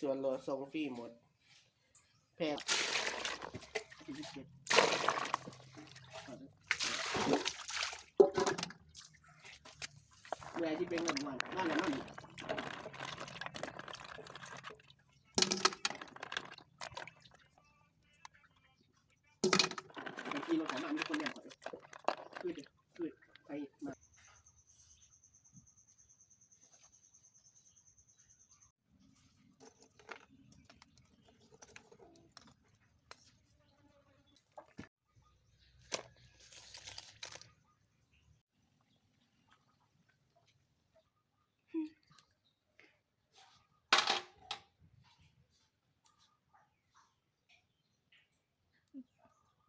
ส่วนลดส่งฟรีหมด แพงเวลาที่เป็นเงินวันนั่นแหละนั่นบางทีเราสามารถมีคนแย่งก่อนคือคือไปมา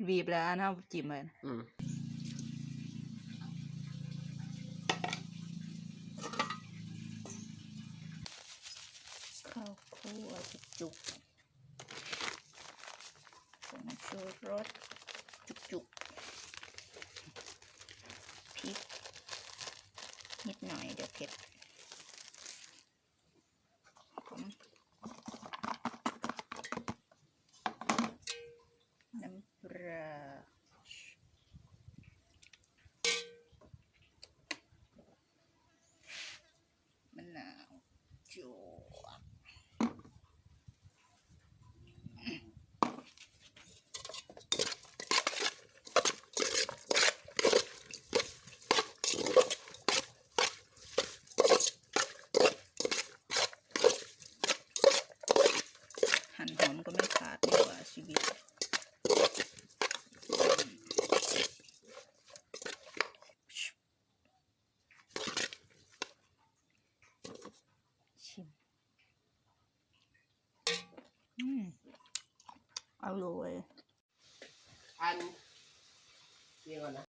บีบแล้วอันเอาจิ้มเลยอืมข้าวคั่วจุกๆผงชูรสจุกๆพริกนิดหน่อยเดี๋ยวเผ็ดผมน้ำปลามะนาว จั่วหั่นหอมก็ไม่ขาดดีกว่าชีวิต อืมอร่อยอันเรียกว่านะ